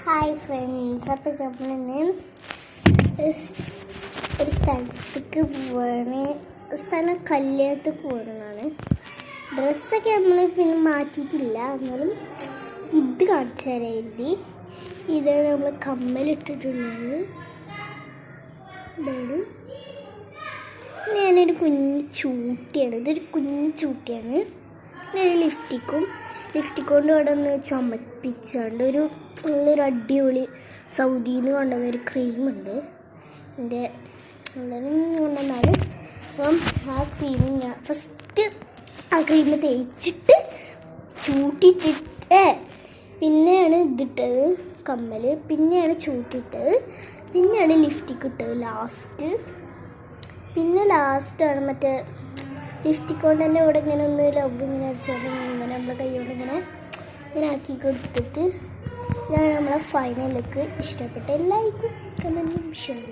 Hi friends അപ്പോൾ നമ്മളിന്ന് ഒരു ഒരു സ്ഥലത്തേക്ക് പോവാണ്. സ്ഥലം കല്യാണത്തേക്ക് പോകുന്നതാണ് ഡ്രസ്സൊക്കെ നമ്മൾ പിന്നെ മാറ്റിയിട്ടില്ല. എന്നാലും ഇത് കാണിച്ചു തരാം എഴുതി നമ്മൾ കമ്മലിട്ടിട്ടുള്ളത്. ഞാനൊരു കുഞ്ഞ് ചൂട്ടിയാണ്. ഇതൊരു കുഞ്ഞ് ചൂട്ടിയാണ്. ഞാനൊരു ലിഫ്റ്റിക്കും ലിഫ്റ്റിക് കൊണ്ട് ഇവിടെ ഒന്ന് ചുമപ്പിച്ചുകൊണ്ട് ഒരു നല്ലൊരു അടിപൊളി സൗദിയിൽ നിന്ന് കൊണ്ടുവന്ന ഒരു ക്രീമുണ്ട്. എന്റെ കൊണ്ടുവന്നാൽ അപ്പം ആ ക്രീം ഞാൻ ഫസ്റ്റ് ആ ക്രീം തേച്ചിട്ട് ചൂട്ടിട്ടിട്ട് പിന്നെയാണ് ഇതിട്ടത് കമ്മൽ പിന്നെയാണ് ചൂട്ടിട്ടത് പിന്നെയാണ് ലിഫ്റ്റിക്ക് ഇട്ടത് ലാസ്റ്റ്. പിന്നെ ലാസ്റ്റാണ് മറ്റേ ലിഫ്റ്റിക് കൊണ്ട് തന്നെ ഇവിടെ ഇങ്ങനെ ഒന്ന് ലവ് ഇങ്ങനെ അടിച്ചാൽ ഇങ്ങനെ നമ്മളെ കൈ കൊണ്ട് ഇങ്ങനെ ഇങ്ങനെ ആക്കി കൊടുത്തിട്ട് ഞാൻ നമ്മളെ ഫൈനൽ ലുക്ക് ഇഷ്ടപ്പെട്ട എല്ലാവർക്കും കമന്റും ഷെയർ